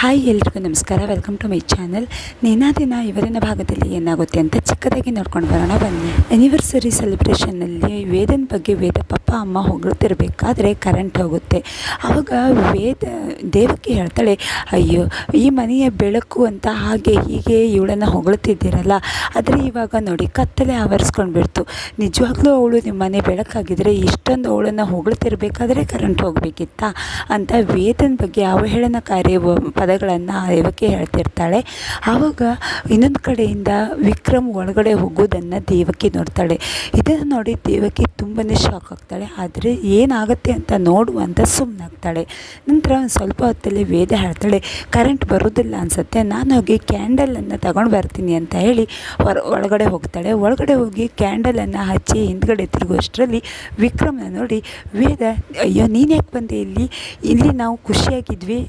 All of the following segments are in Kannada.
ಹಾಯ್ ಎಲ್ರಿಗೂ ನಮಸ್ಕಾರ. ವೆಲ್ಕಮ್ ಟು ಮೈ ಚಾನಲ್ ದಿನ ಇವರಿನ ಭಾಗದಲ್ಲಿ ಏನಾಗುತ್ತೆ ಅಂತ ಚಿಕ್ಕದಾಗಿ ನೋಡ್ಕೊಂಡು ಬರೋಣ ಬನ್ನಿ. ಆ್ಯನಿವರ್ಸರಿ ಸೆಲೆಬ್ರೇಷನ್ನಲ್ಲಿ ವೇದನ ಬಗ್ಗೆ ವೇದ ಪಪ್ಪ ಅಮ್ಮ ಹೊಗಳ್ತಿರ್ಬೇಕಾದ್ರೆ ಕರೆಂಟ್ ಹೋಗುತ್ತೆ. ಆವಾಗ ವೇದ ದೇವಕ್ಕೆ ಹೇಳ್ತಾಳೆ, ಅಯ್ಯೋ, ಈ ಮನೆಯ ಬೆಳಕು ಅಂತ ಹಾಗೆ ಹೀಗೆ ಇವಳನ್ನು ಹೊಗಳ್ತಿದ್ದೀರಲ್ಲ. ಆದರೆ ಇವಾಗ ನೋಡಿ ಕತ್ತಲೆ ಆವರಿಸ್ಕೊಂಡು ಬಿಡ್ತು. ನಿಜವಾಗ್ಲೂ ಅವಳು ನಿಮ್ಮ ಮನೆ ಬೆಳಕಾಗಿದ್ದರೆ ಇಷ್ಟೊಂದು ಅವಳನ್ನು ಹೊಗಳ್ತಿರ್ಬೇಕಾದ್ರೆ ಕರೆಂಟ್ ಹೋಗಬೇಕಿತ್ತಾ? ಅಂತ ವೇದನ ಬಗ್ಗೆ ಅವಹೇಳನಕಾರಿ ವ- ಪದಗಳನ್ನು ದೇವಕಿ ಹೇಳ್ತಿರ್ತಾಳೆ. ಆವಾಗ ಇನ್ನೊಂದು ಕಡೆಯಿಂದ ವಿಕ್ರಮ್ ಒಳಗಡೆ ಹೋಗೋದನ್ನು ದೇವಕಿ ನೋಡ್ತಾಳೆ. ಇದನ್ನು ನೋಡಿ ದೇವಕಿ ತುಂಬಾ ಶಾಕ್ ಆಗ್ತಾಳೆ. ಆದರೆ ಏನಾಗುತ್ತೆ ಅಂತ ನೋಡುವಂತ ಸುಮ್ಮನಾಗ್ತಾಳೆ ನಂತರ ಒಂದು ಸ್ವಲ್ಪ ಹೊತ್ತಲ್ಲಿ ವೇದ ಹೇಳ್ತಾಳೆ, ಕರೆಂಟ್ ಬರೋದಿಲ್ಲ ಅನಿಸುತ್ತೆ. ನಾನು ಹೋಗಿ ಕ್ಯಾಂಡಲನ್ನು ತಗೊಂಡು ಬರ್ತೀನಿ ಅಂತ ಹೇಳಿ ಹೊರ, ಒಳಗಡೆ ಹೋಗ್ತಾಳೆ. ಒಳಗಡೆ ಹೋಗಿ ಕ್ಯಾಂಡಲನ್ನು ಹಚ್ಚಿ ಹಿಂದ್ಗಡೆ ತಿರುಗುವಷ್ಟರಲ್ಲಿ ವಿಕ್ರಮನ ನೋಡಿ, ವೇದ, ಅಯ್ಯೋ, ನೀನು ಯಾಕೆ ಬಂದೆ ಇಲ್ಲಿ? ಇಲ್ಲಿ ನಾವು ಖುಷಿಯಾಗಿದ್ವಿ.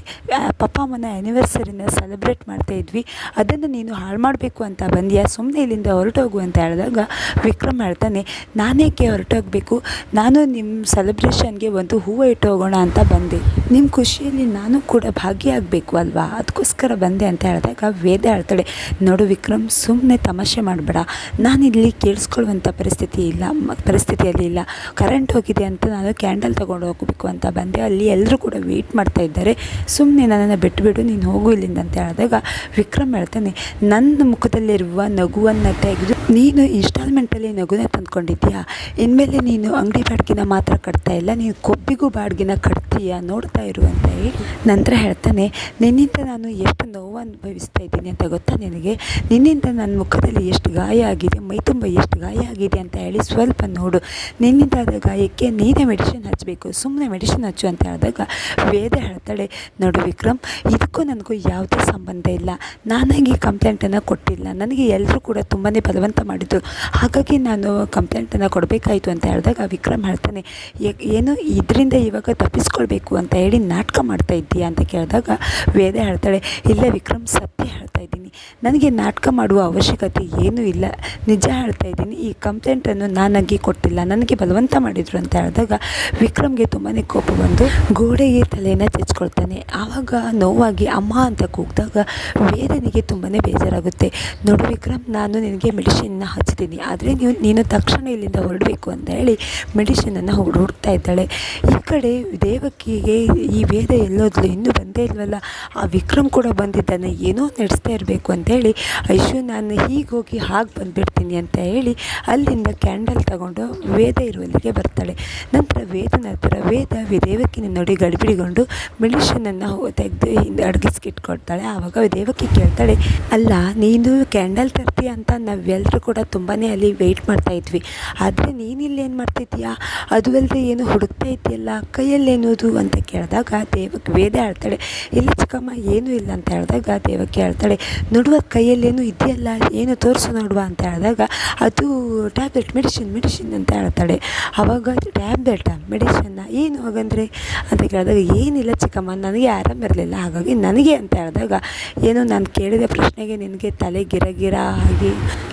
ಪಪ್ಪ ಅಮ್ಮನ ಆ್ಯನಿವರ್ಸರಿನ ಸೆಲೆಬ್ರೇಟ್ ಮಾಡ್ತಾ ಇದ್ವಿ. ಅದನ್ನು ನೀನು ಹಾಳು ಮಾಡಬೇಕು ಅಂತ ಬಂದ್ಯಾ? ಸುಮ್ಮನೆ ಇಲ್ಲಿಂದ ಹೊರಟೋಗು ಅಂತ ಹೇಳಿದಾಗ ವಿಕ್ರಮ್ ಹೇಳ್ತಾನೆ ನಾನೇಕೆ ಹೊರಟೋಗಬೇಕು? ನಾನು ನಿಮ್ಮ ಸೆಲೆಬ್ರೇಷನ್ಗೆ ಒಂದು ಹೂವು ಇಟ್ಟು ಹೋಗೋಣ ಅಂತ ಬಂದೆ. ನಿಮ್ಮ ಖುಷಿಯಲ್ಲಿ ನಾನು ಕೂಡ ಭಾಗಿಯಾಗಬೇಕು ಅಲ್ವಾ? ಅದಕ್ಕೋಸ್ಕರ ಬಂದೆ ಅಂತ ಹೇಳಿದಾಗ ವೇದ ಹೇಳ್ತಾಳೆ, ನೋಡು ವಿಕ್ರಮ್ ಸುಮ್ಮನೆ ತಮಾಷೆ ಮಾಡಬೇಡ. ನಾನಿಲ್ಲಿ ಕೇಳಿಸ್ಕೊಳ್ಳುವಂಥ ಪರಿಸ್ಥಿತಿ ಇಲ್ಲ ಪರಿಸ್ಥಿತಿಯಲ್ಲಿ ಇಲ್ಲ. ಕರೆಂಟ್ ಹೋಗಿದೆ ಅಂತ ನಾನು ಕ್ಯಾಂಡಲ್ ತೊಗೊಂಡು ಹೋಗಬೇಕು ಅಂತ ಬಂದೆ. ಅಲ್ಲಿ ಎಲ್ಲರೂ ಕೂಡ ವೆಯ್ಟ್ ಮಾಡ್ತಾ ಇದ್ದಾರೆ. ಸುಮ್ಮನೆ ನನ್ನನ್ನು ಬಿಟ್ಟುಬಿಡು ನೀನು ಹೋಗು ಇಲ್ಲಿಂದ ಅಂತ ಹೇಳಿದಾಗ ವಿಕ್ರಮ್ ಹೇಳ್ತಾನೆ, ನನ್ನ ಮುಖದಲ್ಲಿರುವ ನಗುವನ್ನು ತೆಗೆದು ನೀನು ಇನ್ಸ್ಟಾಲ್ಮೆಂಟಲ್ಲಿ ನಗುನ ತಂದ್ಕೊಂಡಿದ್ದೀಯಾ? ಇನ್ಮೇಲೆ ನೀನು ಅಂಗಡಿ ಬಾಡಿಗೆನ ಮಾತ್ರ ಕಟ್ತಾ ಇಲ್ಲ, ನೀನು ಕೊಬ್ಬಿಗೂ ಬಾಡಿಗೆನ ಕಟ್ತೀಯಾ ನೋಡ್ತಾ ಇರು ಅಂತ ಹೇಳಿ ನಂತರ ಹೇಳ್ತಾನೆ, ನಿನ್ನಿಂದ ನಾನು ಎಷ್ಟು ನೋವು ಅನುಭವಿಸ್ತಾ ಇದ್ದೀನಿ ಅಂತ ಗೊತ್ತಾ ನಿನಗೆ? ನಿನ್ನಿಂದ ನನ್ನ ಮುಖದಲ್ಲಿ ಎಷ್ಟು ಗಾಯ ಆಗಿದೆ, ಮೈ ತುಂಬ ಎಷ್ಟು ಗಾಯ ಆಗಿದೆ ಅಂತ ಹೇಳಿ ಸ್ವಲ್ಪ ನೋಡು. ನಿನ್ನಿಂದ ಆದ ಗಾಯಕ್ಕೆ ನೀನೇ ಮೆಡಿಸಿನ್ ಹಚ್ಚಬೇಕು ಸುಮ್ಮನೆ ಮೆಡಿಸಿನ್ ಹಚ್ಚು ಅಂತ ಹೇಳಿದಾಗ ವೇದ ಹೇಳ್ತಾಳೆ, ನೋಡು ವಿಕ್ರಮ್, ಇದಕ್ಕೂ ನನಗೂ ಯಾವುದೇ ಸಂಬಂಧ ಇಲ್ಲ. ನಾನಾಗಿ ಕಂಪ್ಲೇಂಟನ್ನು ಕೊಟ್ಟಿಲ್ಲ. ನನಗೆ ಎಲ್ಲರೂ ಕೂಡ ತುಂಬಾ ಬಲವಂತ ಮಾಡಿದ್ದು ಹಾಗಾಗಿ ನಾನು ಕಂಪ್ಲೇಂಟನ್ನು ಕೊಡಬೇಕಾಯಿತು ಅಂತ ಹೇಳಿದಾಗ ವಿಕ್ರಮ್ ಹೇಳ್ತಾನೆ, "ಏ- ಏನು, ಇದರಿಂದ ಇವಾಗ ತಪ್ಪಿಸ್ಕೊಳ್ಬೇಕು ಅಂತ ಹೇಳಿ ನಾಟಕ ಮಾಡ್ತಾ ಇದ್ದೀಯಾ ಅಂತ ಕೇಳಿದಾಗ ವೇದ ಹೇಳ್ತಾಳೆ ಇಲ್ಲ ವಿಕ್ರಮ್ ಸತ್ಯ ಹೇಳ್ತಾ ಇದ್ದೀನಿ. ನನಗೆ ನಾಟಕ ಮಾಡುವ ಅವಶ್ಯಕತೆ ಏನೂ ಇಲ್ಲ. ನಿಜ ಹೇಳ್ತಾ ಇದ್ದೀನಿ, ಈ ಕಂಪ್ಲೇಂಟನ್ನು ನಾನಾಗಿ ಕೊಟ್ಟಿಲ್ಲ. ನನಗೆ ಬಲವಂತ ಮಾಡಿದರು ಅಂತ ಹೇಳಿದಾಗ ವಿಕ್ರಮ್ಗೆ ತುಂಬಾ ಕೋಪ ಬಂದು ಗೋಡೆಗೆ ತಲೆಯನ್ನು ಚಚ್ಕೊಳ್ತಾನೆ. ಆವಾಗ ನೋವಾಗಿ ಅಮ್ಮ ಅಂತ ಕೂಗಿದಾಗ ವೇದನಿಗೆ ತುಂಬಾ ಬೇಜಾರಾಗುತ್ತೆ. ನೋಡು ವಿಕ್ರಮ್, ನಾನು ನಿನಗೆ ಮೆಡಿಸಿನ್ನ ಹಚ್ತೀನಿ. ಆದರೆ ನೀವು ನೀನು ತಕ್ಷಣ ಇಲ್ಲಿಂದ ಹೊರಡಬೇಕು ಅಂತ ಹೇಳಿ ಮೆಡಿಸಿನನ್ನು ಹುಡುಕ್ತಾ ಇದ್ದಾಳೆ. ಈ ಕಡೆ ದೇವಕಿಗೆ ಈ ವೇದ ಎಲ್ಲೋದ್ಲು, ಇನ್ನೂ ಬಂದೇ ಇಲ್ವಲ್ಲ? ಆ ವಿಕ್ರಮ್ ಕೂಡ ಬಂದಿದ್ದಾನೆ. ಏನೋ ನಡೆಸ್ತಾ ಇರಬೇಕು. ಅಂತೇಳಿ ಐಶು ನಾನು ಹೀಗೆ ಹೋಗಿ ಹಾಗೆ ಬಂದುಬಿಡ್ತೀನಿ ಅಂತ ಹೇಳಿ ಅಲ್ಲಿಂದ ಕ್ಯಾಂಡಲ್ ತಗೊಂಡು ವೇದ ಇರುವಲ್ಲಿಗೆ ಬರ್ತಾಳೆ. ನಂತರ ವೇದನ ಹತ್ರ ವೇದ ದೇವಕಿನ ನೋಡಿ ಗಡಿಬಿಡಿಗೊಂಡು ಮೆಡಿಷನನ್ನು ತೆಗೆದು ಹಿಂದೆ ಅಡಗಿಸ್ಕಿಟ್ಕೊಳ್ತಾಳೆ ಆವಾಗ ದೇವಕಿ ಕೇಳ್ತಾಳೆ, ಅಲ್ಲ, ನೀನು ಕ್ಯಾಂಡಲ್ ತರ್ತೀಯ ಅಂತ ನಾವೆಲ್ಲರೂ ಕೂಡ ತುಂಬಾ ಅಲ್ಲಿ ವೆಯ್ಟ್ ಮಾಡ್ತಾ ಇದ್ವಿ. ಆದರೆ ನೀನಿಲ್ಲೇನು ಮಾಡ್ತಿದ್ದೀಯಾ ಅದು ಅಲ್ಲದೆ ಏನು ಹುಡುಕ್ತಾ ಇದೆಯಲ್ಲ ಕೈಯಲ್ಲೇನೋದು? ಅಂತ ಕೇಳಿದಾಗ ದೇವಕ್ಕೆ ವೇದ ಹೇಳ್ತಾಳೆ, ಇಲ್ಲ ಚಿಕ್ಕಮ್ಮ, ಏನೂ ಇಲ್ಲ ಅಂತ ಹೇಳಿದಾಗ ದೇವಕ್ಕೆ ಹೇಳ್ತಾಳೆ ನೋಡುವ ಕೈಯಲ್ಲೇನು ಇದೆಯಲ್ಲ, ಏನು ತೋರಿಸು ನೋಡುವ ಅಂತ ಹೇಳಿದಾಗ ಅದು ಟ್ಯಾಬ್ಲೆಟ್, ಮೆಡಿಸಿನ್ ಮೆಡಿಸಿನ್ ಅಂತ ಹೇಳ್ತಾಳೆ. ಆವಾಗ ಟ್ಯಾಬ್ಲೆಟಾ ಮೆಡಿಷನ್ನ ಏನು ಹಾಗಂದರೆ? ಅಂತ ಕೇಳಿದಾಗ, ಏನಿಲ್ಲ ಚಿಕ್ಕಮ್ಮ, ನನಗೆ ಆರಾಮಿರಲಿಲ್ಲ ಹಾಗಾಗಿ ನನಗೆ ಅಂತ ಹೇಳಿದಾಗ, ಏನು ನಾನು ಕೇಳಿದ ಪ್ರಶ್ನೆಗೆ ನಿನಗೆ ತಲೆ ಗಿರ ಗಿರ ಆಗಿ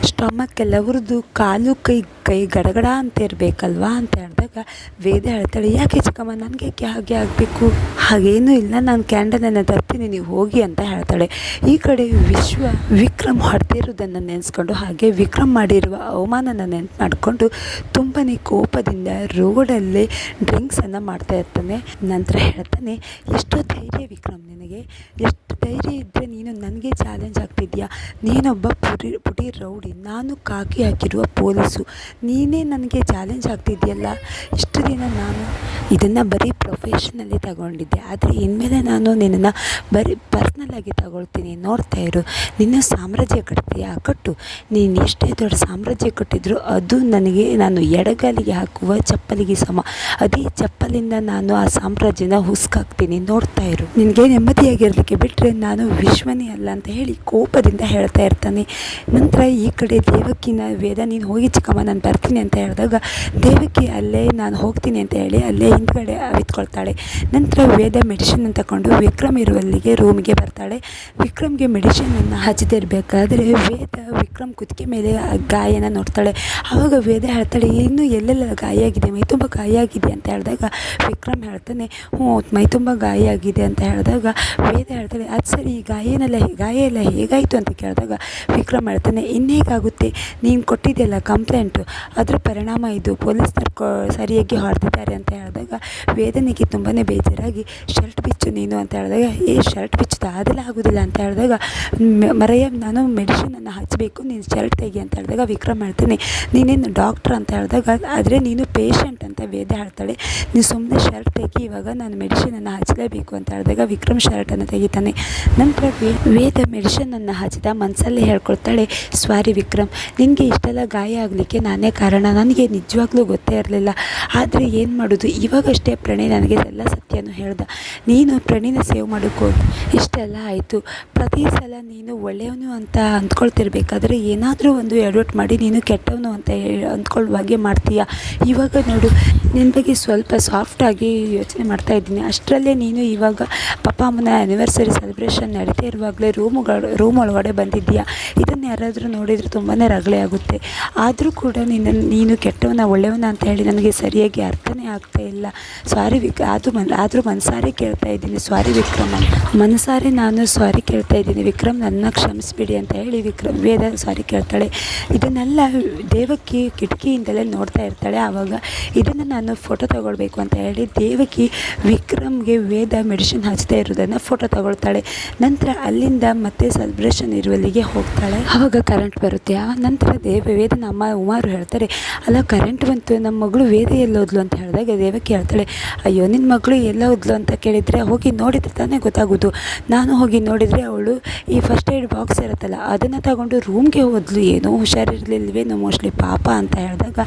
ಸ್ಟಮಕ್ ಎಲ್ಲ ಹುರಿದು ಕಾಲು ಕೈ ಕೈ ಗಡಗಡ ಅಂತ ಇರಬೇಕಲ್ವಾ ಅಂತ ಹೇಳಿದಾಗ, ವೇದ ಹೇಳ್ತಾಳೆ, ಯಾಕೆ ಚಿಕ್ಕಮ್ಮ, ನನಗೆ ಯಾಕೆ ಹಾಗೆ ಆಗಬೇಕು? ಹಾಗೇನೂ ಇಲ್ಲ, ನಾನು ಕ್ಯಾಂಡಲನ್ನು ತರ್ತೀನಿ, ನೀವು ಹೋಗಿ ಅಂತ ಹೇಳ್ತಾಳೆ. ಈ ಕಡೆ ವಿಶ್ವ ವಿಕ್ರಮ್ ಹೊಡೆದಿರೋದನ್ನು ನೆನೆಸ್ಕೊಂಡು, ಹಾಗೆ ವಿಕ್ರಮ್ ಮಾಡಿರುವ ಅವಮಾನನ ನೆನ್ಪು ಮಾಡಿಕೊಂಡು ತುಂಬಾ ಕೋಪದಿಂದ ರೋಡಲ್ಲಿ ಡ್ರಿಂಕ್ಸನ್ನು ಮಾಡ್ತಾ ಇರ್ತಾನೆ. ನಂತರ ಹೇಳ್ತಾನೆ, ಎಷ್ಟೋ ಧೈರ್ಯ ವಿಕ್ರಮ್ ನಿನಗೆ, ಎಷ್ಟು ಧೈರ್ಯ ಇದ್ದರೆ ನೀನು ನನಗೆ ಚಾಲೆಂಜ್ ಆಗ್ತಿದ್ಯಾ? ನೀನೊಬ್ಬ ಪುಡಿ ಪುಡಿ ರೌಡಿ, ನಾನು ಕಾಕಿ ಹಾಕಿರುವ ಪೊಲೀಸು. ನೀನೇ ನನಗೆ ಚಾಲೆಂಜ್ ಆಗ್ತಿದ್ಯಲ್ಲ? ಇಷ್ಟು ದಿನ ನಾನು ಇದನ್ನು ಬರೀ ಪ್ರೊಫೆಷನಲ್ಲಿ ತಗೊಂಡಿದ್ದೆ. ಆದರೆ ಇನ್ಮೇಲೆ ನಾನು ನಿನ್ನನ್ನು ಬರೀ ಪರ್ಸ್ನಲ್ಲಾಗಿ ತಗೊಳ್ತೀನಿ. ನೋಡ್ತಾ ಇರು. ನಿನ್ನ ಸಾಮ್ರಾಜ್ಯ ಕಟ್ತೀಯಾ? ಕಟ್ಟು. ನೀನು ಎಷ್ಟೇ ದೊಡ್ಡ ಸಾಮ್ರಾಜ್ಯ ಕಟ್ಟಿದ್ರು ಅದು ನನಗೆ, ನಾನು ಎಡಗಾಲಿಗೆ ಹಾಕುವ ಚಪ್ಪಲಿಗೆ ಸಮ. ಅದೇ ಚಪ್ಪಲಿಂದ ನಾನು ಆ ಸಾಮ್ರಾಜ್ಯನ ಹುಸ್ಕಾಕ್ತೀನಿ. ನೋಡ್ತಾ ಇರು. ನಿನಗೆ ನೆಮ್ಮದಿಯಾಗಿರಲಿಕ್ಕೆ ಬಿಟ್ಟರೆ ನಾನು ವಿಶ್ವನೇ ಅಲ್ಲ ಅಂತ ಹೇಳಿ ಕೋಪದಿಂದ ಹೇಳ್ತಾ ಇರ್ತಾನೆ. ನಂತರ ಈ ಕಡೆ ದೇವಕಿನ ವೇದ, ನೀನು ಹೋಗಿ ಚಿಕ್ಕಮ್ಮ, ನಾನು ಬರ್ತೀನಿ ಅಂತ ಹೇಳಿದಾಗ ದೇವಕಿ ಅಲ್ಲೇ, ನಾನು ಹೋಗ್ತೀನಿ ಅಂತ ಹೇಳಿ ಅಲ್ಲೇ ಹಿಂದ್ಗಡೆ ಅವಿತ್ಕೊಳ್ತಾಳೆ. ನಂತರ ವೇದ ಮೆಡಿಸಿನ್ ತಗೊಂಡು ವಿಕ್ರಮ್ ಇರುವಲ್ಲಿಗೆ ರೂಮಿಗೆ ಬರ್ತಾಳೆ. ವಿಕ್ರಮ್ಗೆ ಮೆಡಿಷನನ್ನು ಹಚ್ಚದಿರಬೇಕಾದ್ರೆ ವೇದ ವಿಕ್ರಮ್ ಕುತ್ತಿಗೆ ಮೇಲೆ ಗಾಯನ ನೋಡ್ತಾಳೆ. ಆವಾಗ ವೇದ ಹೇಳ್ತಾಳೆ, ಇನ್ನೂ ಎಲ್ಲೆಲ್ಲ ಗಾಯ ಆಗಿದೆ? ಮೈ ತುಂಬ ಗಾಯ ಆಗಿದೆ? ಅಂತ ಹೇಳಿದಾಗ ವಿಕ್ರಮ್ ಹೇಳ್ತಾನೆ, ಹ್ಞೂ, ಮೈ ತುಂಬ ಗಾಯ ಆಗಿದೆ ಅಂತ ಹೇಳಿದಾಗ ವೇದ ಹೇಳ್ತಾಳೆ, ಅದು ಸರಿ, ಈ ಗಾಯ ಏನೆಲ್ಲ ಗಾಯ ಎಲ್ಲ ಹೇಗಾಯಿತು? ಅಂತ ಕೇಳಿದಾಗ ವಿಕ್ರಮ್ ಹೇಳ್ತಾನೆ, ಇನ್ನೇಗಾಗುತ್ತೆ? ನೀನು ಕೊಟ್ಟಿದ್ದೆಲ್ಲ ಕಂಪ್ಲೇಂಟು. ಅದರ ಪರಿಣಾಮ ಇದು ಪೊಲೀಸ್ನವ್ರು ಕೊ, ಸರಿಯಾಗಿ ಹೊಡೆದಿದ್ದಾರೆ ಅಂತ ಹೇಳಿದಾಗ ವೇದನೆಗೆ ತುಂಬಾ ಬೇಜಾರಾಗಿ, ಶರ್ಟ್ ಬಿಚ್ಚು ನೀನು? ಅಂತ ಹೇಳಿದಾಗ, ಏ, ಶರ್ಟ್ ಬಿಚ್ಚುತ್ತ ಅದೆಲ್ಲ ಆಗೋದಿಲ್ಲ ಅಂತ ಹೇಳಿದಾಗ ಮರೆಯ ನಾನು ಮೆಡಿಷನನ್ನು ಹಚ್ಚಬೇಕು ನೀನು ಶರ್ಟ್ ತೆಗಿ ಅಂತ ಹೇಳಿದಾಗ ವಿಕ್ರಮ್ ಹೇಳ್ತೀನಿ, ನೀನೇನು ಡಾಕ್ಟ್ರ್ ಅಂತ ಹೇಳಿದಾಗ, ಆದರೆ ನೀನು ಪೇಷಂಟ್ ಅಂತ ವೇದ ಹೇಳ್ತಾಳೆ, ನೀನು ಸುಮ್ಮನೆ ಶರ್ಟ್ ತೆಗಿ, ಇವಾಗ ನಾನು ಮೆಡಿಷನನ್ನು ಹಚ್ಚಲೇಬೇಕು ಅಂತ ಹೇಳಿದಾಗ ವಿಕ್ರಮ್ ಶರ್ಟನ್ನು ತೆಗಿತಾನೆ. ನಂತರ ವೇದ ಮೆಡಿಷನನ್ನು ಹಚ್ಚಿದ ಮನಸ್ಸಲ್ಲೇ ಹೇಳ್ಕೊಳ್ತಾಳೆ, ಸ್ವಾರಿ ವಿಕ್ರಮ್, ನಿನಗೆ ಇಷ್ಟೆಲ್ಲ ಗಾಯ ಆಗಲಿಕ್ಕೆ ನಾನೇ ಕಾರಣ, ನನಗೆ ನಿಜವಾಗ್ಲೂ ಗೊತ್ತೇ ಇರಲಿಲ್ಲ, ಆದರೆ ಏನು ಮಾಡೋದು? ಇವಾಗಷ್ಟೇ ಪ್ರಣಯ್ ನನಗೆ ಎಲ್ಲ ಸತ್ಯನೂ ಹೇಳ್ದ, ನೀನು ಪ್ರಣೀನ ಸೇವ್ ಮಾಡಿಕೋ ಇಷ್ಟೆಲ್ಲ ಆಯಿತು. ಪ್ರತಿ ಸಲ ನೀನು ಒಳ್ಳೆಯವನು ಅಂತ ಅಂದ್ಕೊಳ್ತಿರ್ಬೇಕಾದ್ರೆ ಏನಾದರೂ ಒಂದು ಎಡವಟ್ಟು ಮಾಡಿ, ನೀನು ಕೆಟ್ಟವನು ಅಂತ ಅಂದ್ಕೊಳ್ಳುವ ಹಾಗೆ ಮಾಡ್ತೀಯ? ಇವಾಗ ನೋಡು ನಿನ್ನ ಬಗ್ಗೆ ಸ್ವಲ್ಪ ಸಾಫ್ಟಾಗಿ ಯೋಚನೆ ಮಾಡ್ತಾ ಇದ್ದೀನಿ. ಅಷ್ಟರಲ್ಲೇ ನೀನು ಇವಾಗ ಪಪ್ಪ ಅಮ್ಮನ ಆ್ಯನಿವರ್ಸರಿ ಸೆಲೆಬ್ರೇಷನ್ ನಡೀತಾ ಇರುವಾಗಲೇ ರೂಮುಗಳು ರೂಮ್ ಒಳಗಡೆ ಬಂದಿದ್ದೀಯಾ? ಇದನ್ನು ಯಾರಾದರೂ ನೋಡಿದರೆ ತುಂಬಾ ರಗಳೆ ಆಗುತ್ತೆ. ಆದರೂ ಕೂಡ ನಿನ್ನ, ನೀನು ಕೆಟ್ಟವನ, ಒಳ್ಳೆಯವನ ಅಂತ ಹೇಳಿ ನನಗೆ ಸರಿಯಾಗಿ ಅರ್ಥನೇ ಆಗ್ತಾ ಇಲ್ಲ. ಸಾರಿ ವಿಕ್, ಆದರೂ ಮನ್, ಆದರೂ ಮನಸಾರೆ ಕೇಳ್ತಾ ಇದ್ದೀನಿ. ಸಾರಿ ವಿಕ್ರಮ್. ಮನಸಾರೆ ನಾನು ಸಾರಿ ಕೇಳ್ತಾ ಇದ್ದೀನಿ. ವಿಕ್ರಮ್ ನನ್ನ ಕ್ಷಮಿಸ್ಬಿಡಿ ಅಂತ ಹೇಳಿ ವಿಕ್ರಮ್ ವೇದ ಸಾರಿ ಕೇಳ್ತಾಳೆ. ಇದನ್ನೆಲ್ಲ ದೇವಕ್ಕೆ ಕಿಟಕಿಯಿಂದಲೇ ನೋಡ್ತಾ ಇರ್ತಾಳೆ. ಆವಾಗ ಇದನ್ನು ನಾನು ಫೋಟೋ ತಗೊಳ್ಬೇಕು ಅಂತ ಹೇಳಿ ದೇವಕಿ ವಿಕ್ರಮ್ಗೆ ವೇದ ಮೆಡಿಸಿನ್ ಹಚ್ತಾ ಇರೋದನ್ನು ಫೋಟೋ ತಗೊಳ್ತಾಳೆ. ನಂತರ ಅಲ್ಲಿಂದ ಮತ್ತೆ ಸೆಲೆಬ್ರೇಷನ್ ಇರುವಲ್ಲಿಗೆ ಹೋಗ್ತಾಳೆ. ಆವಾಗ ಕರೆಂಟ್ ಬರುತ್ತೆ. ಆ ನಂತರ ದೇವ ವೇದನ ಅಮ್ಮ ಉಮಾರು ಹೇಳ್ತಾರೆ, ಅಲ್ಲ ಕರೆಂಟ್ ಬಂತು ನಮ್ಮ ಮಗಳು ವೇದ ಎಲ್ಲೋದ್ಲು ಅಂತ ಹೇಳಿದಾಗ ದೇವಕ್ಕೆ ಹೇಳ್ತಾಳೆ ಅಯ್ಯೋ ನಿನ್ನ ಮಗಳು ಎಲ್ಲ ಹೋದ್ಲು ಅಂತ ಕೇಳಿದರೆ, ಹೋಗಿ ನೋಡಿದ್ರೆ ತಾನೇ ಗೊತ್ತಾಗೋದು ನಾನು ಹೋಗಿ ನೋಡಿದರೆ ಅವಳು ಈ ಫಸ್ಟ್ ಏಡ್ ಬಾಕ್ಸ್ ಇರುತ್ತಲ್ಲ, ಅದನ್ನು ತಗೊಂಡು ರೂಮ್ಗೆ ಹೋದ್ಲು. ಏನೋ ಹುಷಾರಿರಲಿಲ್ವೇನೋ ಮೋಸ್ಟ್ಲಿ ಪಾಪ ಅಂತ ಹೇಳಿದಾಗ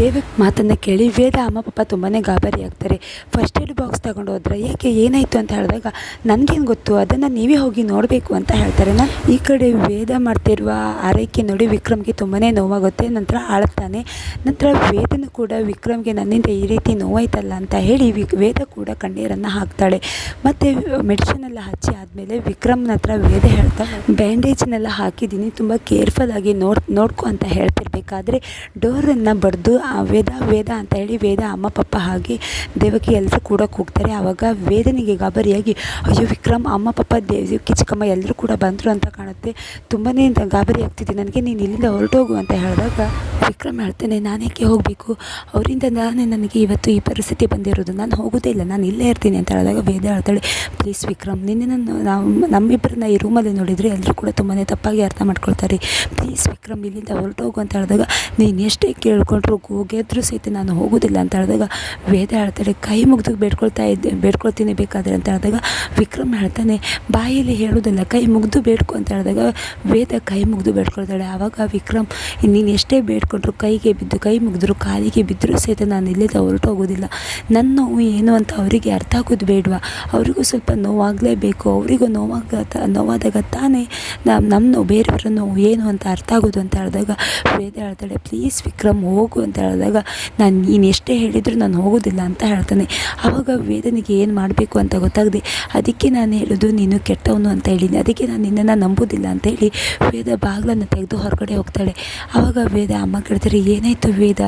ದೇವಕ್ಕೆ ಮಾತನ್ನು ಕೇಳಿ, ವೇದ ಅಮ್ಮ ಪಾಪ ತುಂಬಾ ಗಾಬರಿ ಆಗ್ತಾರೆ. ಫಸ್ಟ್ ಏಡ್ ಬಾಕ್ಸ್ ತಗೊಂಡು ಹೋದ್ರೆ ಯಾಕೆ ಏನಾಯಿತು? ಅಂತ ಹೇಳಿದಾಗ, ನನಗೇನು ಗೊತ್ತು? ಅದನ್ನು ನೀವೇ ಹೋಗಿ ನೋಡಬೇಕು ಅಂತ ಹೇಳ್ತಾರೆ. ನಾನು ಈ ಕಡೆ ವೇದ ಮಾಡ್ತಿರುವ ಆರೈಕೆ ನೋಡಿ ವಿಕ್ರಮ್ಗೆ ತುಂಬಾ ನೋವಾಗುತ್ತೆ, ನಂತರ ಆಳ್ತಾನೆ. ನಂತರ ವೇದನು ಕೂಡ ವಿಕ್ರಮ್ಗೆ ನನ್ನಿಂದ ಈ ರೀತಿ ನೋವಾಯ್ತಲ್ಲ ಅಂತ ಹೇಳಿ ವೇದ ಕೂಡ ಕಣ್ಣೀರನ್ನು ಹಾಕ್ತಾಳೆ. ಮತ್ತು ಮೆಡಿಸಿನ್ ಎಲ್ಲ ಹಚ್ಚಿ ಆದಮೇಲೆ ವಿಕ್ರಮ್ನ ಹತ್ರ ವೇದ ಹೇಳ್ತಾಳೆ, ಬ್ಯಾಂಡೇಜ್ನೆಲ್ಲ ಹಾಕಿದ್ದೀನಿ, ತುಂಬ ಕೇರ್ಫುಲ್ ಆಗಿ ನೋಡ್, ನೋಡ್ಕೊ ಅಂತ ಹೇಳ್ತಿರ್ಬೇಕಾದ್ರೆ ಡೋರನ್ನು ಬಡ್ದು ವೇದ ವೇದ ಅಂತ ಹೇಳಿ ವೇದ ಅಮ್ಮ, ಪಪ್ಪ ಹಾಗೆ ದೇವಕಿ ಎಲ್ಲರೂ ಕೂಡ ಕೂಗ್ತಾರೆ. ಆವಾಗ ವೇದನಿಗೆ ಗಾಬರಿಯಾಗಿ, ಅಯ್ಯೋ ವಿಕ್ರಮ್, ಅಮ್ಮ, ಪಪ್ಪ ದೇವಕಿ ಚಿಕ್ಕಮ್ಮ ಎಲ್ಲರೂ ಕೂಡ ಬಂದರು ಅಂತ ಕಾಣುತ್ತೆ. ತುಂಬನೇ ಗಾಬರಿ ಆಗ್ತಿದೆ. ನನಗೆ ನೀನು ಇಲ್ಲಿಂದ ಹೊರಟೋಗು ಅಂತ ಹೇಳಿದಾಗ ವಿಕ್ರಮ್ ಹೇಳ್ತೇನೆ ನಾನೇಕೆ ಹೋಗಬೇಕು? ಅವರಿಂದ ನಾನೇ ನನಗೆ ಇವತ್ತು ಈ ಪರಿಸ್ಥಿತಿ ಬಂದಿರೋದು. ನಾನು ಹೋಗೋದೇ ಇಲ್ಲ. ನಾನು ಇಲ್ಲೇ ಇರ್ತೀನಿ ಅಂತ ಹೇಳಿದಾಗ ವೇದ ಹೇಳ್ತಾಳೆ, ಪ್ಲೀಸ್ ವಿಕ್ರಮ್ ನಿನ್ನೆ ನಾನು ನಮ್ಮ ನಮ್ಮಿಬ್ಬರನ್ನ ಈ ರೂಮಲ್ಲಿ ನೋಡಿದರೆ ಎಲ್ಲರೂ ಕೂಡ ತುಂಬಾ ತಪ್ಪಾಗಿ ಅರ್ಥ ಮಾಡ್ಕೊಳ್ತಾರೆ. ಪ್ಲೀಸ್ ವಿಕ್ರಮ್, ಇಲ್ಲಿಂದ ಹೊರಟೋಗು ಅಂತ ಹೇಳಿದಾಗ, ನೀನು ಎಷ್ಟೇ ಕೇಳ್ಕೊಂಡ್ರು ಹೋಗಿದ್ರು ಸಹಿತ ನಾನು ಹೋಗೋದಿಲ್ಲ ಅಂತ ಹೇಳಿದಾಗ ವೇದ ಹೇಳ್ತಾಳೆ, ಕೈ ಮುಗಿದು ಬೇಡ್ಕೊಳ್ತಾ ಇದ್ದೆ, ಬೇಡ್ಕೊಳ್ತೀನಿ ಬೇಕಾದ್ರೆ ಅಂತ ಹೇಳಿದಾಗ ವಿಕ್ರಮ್ ಹೇಳ್ತಾನೆ, ಬಾಯಲ್ಲಿ ಹೇಳೋದಿಲ್ಲ, ಕೈ ಮುಗಿದು ಬೇಡ್ಕೊ ಅಂತ ಹೇಳಿದಾಗ ವೇದ ಕೈ ಮುಗಿದು ಬೇಡ್ಕೊಳ್ತಾಳೆ. ಆವಾಗ ವಿಕ್ರಮ್, ನೀನು ಎಷ್ಟೇ ಬೇಡ್ಕೊಂಡ್ರು ಕೈಗೆ ಬಿದ್ದು, ಕೈ ಮುಗಿದ್ರು, ಕಾಲಿಗೆ ಬಿದ್ದರೂ ಸಹಿತ ನಾನು ಇಲ್ಲಿಂದ ಹೊರಟೋಗೋದಿಲ್ಲ ನನ್ನ ನೋವು ಏನು ಅಂತ ಅವರಿಗೆ ಅರ್ಥ ಆಗೋದು ಬೇಡವಾ? ಅವರಿಗೂ ಸ್ವಲ್ಪ ನೋವಾಗಲೇಬೇಕು. ಅವರಿಗೂ ನೋವಾಗ ನೋವಾದಾಗ ತಾನೇ ನಮ್ಮ ನೋವು, ಬೇರೆಯವರ ನೋವು ಏನು ಅಂತ ಅರ್ಥ ಆಗೋದು ಅಂತ ಹೇಳಿದಾಗ, ವೇದ ಹೇಳ್ತಾಳೆ, ಪ್ಲೀಸ್ ವಿಕ್ರಮ್, ಹೋಗು ಅಂತ ಹೇಳಿದಾಗ, ನಾನು ನೀನು ಎಷ್ಟೇ ಹೇಳಿದರೂ ನಾನು ಹೋಗೋದಿಲ್ಲ ಅಂತ ಹೇಳ್ತಾನೆ. ಆವಾಗ ವೇದನಿಗೆ ಏನು ಮಾಡಬೇಕು ಅಂತ ಗೊತ್ತಾಗದೆ, ಅದಕ್ಕೆ ನಾನು ಹೇಳೋದು ನೀನು ಕೆಟ್ಟವನು ಅಂತ ಹೇಳಿ, ಅದಕ್ಕೆ ನಾನು ನಿನ್ನನ್ನು ನಂಬೋದಿಲ್ಲ ಅಂತ ಹೇಳಿ ವೇದ ಬಾಗಿಲನ್ನು ತೆಗೆದು ಹೊರಗಡೆ ಹೋಗ್ತಾಳೆ. ಆವಾಗ ವೇದ, ಅಮ್ಮ ಕೇಳ್ತಾರೆ, ಏನಾಯಿತು ವೇದ?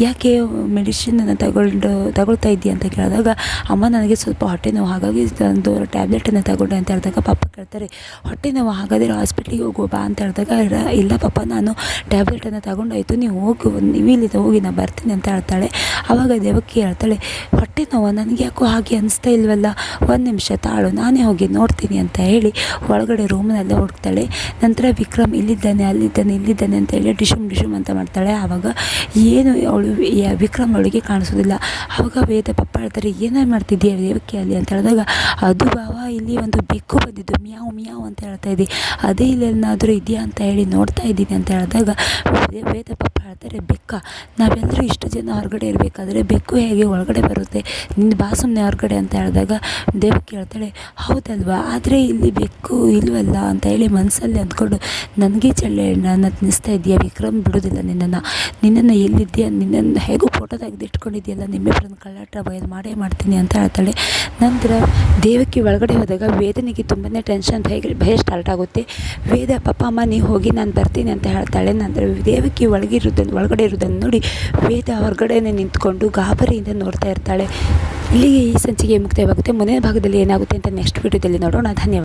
ಯಾಕೆ ಮೆಡಿಸಿನನ್ನು ತಗೊಂಡು, ತಗೊಳ್ತಾ ಇದ್ದೀಯ ಅಂತ ಕೇಳಿದಾಗ, ಅಮ್ಮ, ನನಗೆ ಸ್ವಲ್ಪ ಹೊಟ್ಟೆ ನೋವು. ಹಾಗಾಗಿ ಒಂದು ಟ್ಯಾಬ್ಲೆಟನ್ನು ತಗೊಂಡೆ. ಅಂತ ಹೇಳಿದಾಗ ಪಾಪ ಕೇಳ್ತಾರೆ, ಹೊಟ್ಟೆ ನೋವು, ಹಾಗಾದರೆ ಹಾಸ್ಪಿಟ್ಲಿಗೆ ಹೋಗುವ ಬಾ. ಅಂತ ಹೇಳಿದಾಗ, "ಇಲ್ಲ- ಪಾಪ, ನಾನು ಟ್ಯಾಬ್ಲೆಟನ್ನು ತಗೊಂಡಾಯಿತು. ನೀವು ಹೋಗಿ, ನೀವು ಇಲ್ಲಿಂದ ಹೋಗಿ, ನಾನು ಬರ್ತೀನಿ. ಅಂತ ಹೇಳ್ತಾಳೆ. ಆವಾಗ ದೇವಕ್ಕೆ ಹೇಳ್ತಾಳೆ, ಹೊಟ್ಟೆ ನೋವು, ನನಗೆ ಯಾಕೋ ಹಾಗೆ ಅನಿಸ್ತಾ ಇಲ್ವಲ್ಲ? ಒಂದು ನಿಮಿಷ ತಾಳು, ನಾನೇ ಹೋಗಿ ನೋಡ್ತೀನಿ. ಅಂತ ಹೇಳಿ ಒಳಗಡೆ ರೂಮ್ನಲ್ಲೇ ಹುಡುಕ್ತಾಳೆ ನಂತರ ವಿಕ್ರಮ್ ಇಲ್ಲಿದ್ದಾನೆ, ಅಲ್ಲಿದ್ದಾನೆ, ಇಲ್ಲಿದ್ದಾನೆ ಅಂತ ಹೇಳಿ ಡಿಶುಮ್ ಡಿಶುಮ್ ಅಂತ ಮಾಡ್ತಾಳೆ. ಆವಾಗ ಏನು ಅವಳು ವಿಕ್ರಮ್ ಅವಳಿಗೆ ಕಾಣಿಸೋದಿಲ್ಲ. ಆವಾಗ ವೇದ ಪಪ್ಪ ಹೇಳ್ತಾರೆ ಏನೇ ಮಾಡ್ತಿದ್ದೀಯ ದೇವಕ್ಕೆ ಅಲ್ಲಿ ಅಂತ ಹೇಳಿದಾಗ, ಅದು ಭಾವ ಇಲ್ಲಿ ಒಂದು ಬೆಕ್ಕು ಬಂದಿದ್ದು. ಮ್ಯಾವ್ ಮ್ಯಾವ್ ಅಂತ ಹೇಳ್ತಾ ಇದ್ದೆ ಅದೇ ಇಲ್ಲೇನಾದರೂ ಇದೆಯಾ ಅಂತ ಹೇಳಿ ನೋಡ್ತಾ ಇದ್ದೀನಿ ಅಂತ ಹೇಳಿದಾಗ, ವೇದ- ಪಪ್ಪ ಹೇಳ್ತಾರೆ ಬೆಕ್ಕ. ನಾವೆಲ್ಲರೂ ಇಷ್ಟು ಜನ ಹೊರಗಡೆ ಇರಬೇಕಾದ್ರೆ ಬೆಕ್ಕು ಹೇಗೆ ಒಳಗಡೆ ಬರುತ್ತೆ? ನಿನ್ನ ಬಾ ಸುಮ್ಮನೆ ಹೊರಗಡೆ ಅಂತ ಹೇಳಿದಾಗ ದೇವಕ್ಕೆ ಹೇಳ್ತಾಳೆ ಹೌದಲ್ವಾ? ಆದರೆ ಇಲ್ಲಿ ಬೆಕ್ಕು ಇಲ್ವಲ್ಲ? ಅಂತ ಹೇಳಿ ಮನಸ್ಸಲ್ಲಿ ಅಂದ್ಕೊಂಡು ನನಗೆ ಚಳ್ಳೆ ನನ್ನ ತಿನ್ನಿಸ್ತಾ ಇದೆಯಾ ವಿಕ್ರಮ್, ಬಿಡೋದಿಲ್ಲ ನಿನ್ನನ್ನು. ನಿನ್ನನ್ನು ಎಲ್ಲಿದ್ದೀಯ ನಿನ್ನನ್ನು ಹೇಗೂ ಫೋಟೋ ತೆಗೆದು ಇಟ್ಕೊಂಡಿದ್ದೀಯಲ್ಲ ನಿಮ್ಮಿಬ್ಬರನ್ನು ಕಳ್ಳಾಟ ಬಯಲು ಮಾಡೇ ಮಾಡ್ತೀನಿ ಅಂತ ಹೇಳ್ತಾಳೆ. ನಂತರ ದೇವಕ್ಕೆ ಒಳಗಡೆ ಹೋದಾಗ ವೇದನಿಗೆ ತುಂಬಾ ಟೆನ್ಷನ್ ಭಯ ಭಯ ಸ್ಟಾರ್ಟ್ ಆಗುತ್ತೆ. ವೇದ, ಪಪ್ಪ, ಅಮ್ಮ ನೀವು ಹೋಗಿ, ನಾನು ಬರ್ತೀನಿ ಅಂತ ಹೇಳ್ತಾಳೆ. ನಂತರ ದೇವಕ್ಕೆ ಒಳಗಿರೋದನ್ನು ಒಳಗಡೆ ಇರೋದನ್ನು ನೋಡಿ ವೇದ ಹೊರಗಡೆನೇ ನಿಂತ್ಕೊಂಡು ಗಾಬರಿಯಿಂದ ನೋಡ್ತಾ ಇರ್ತಾಳೆ. ಇಲ್ಲಿಗೆ ಈ ಸಂಚಿಕೆ ಮುಕ್ತಾಯವಾಗುತ್ತೆ. ಮುಂದಿನ ಭಾಗದಲ್ಲಿ ಏನಾಗುತ್ತೆ ಅಂತ ನೆಕ್ಸ್ಟ್ ವಿಡಿಯೋದಲ್ಲಿ ನೋಡೋಣ. ಧನ್ಯವಾದ.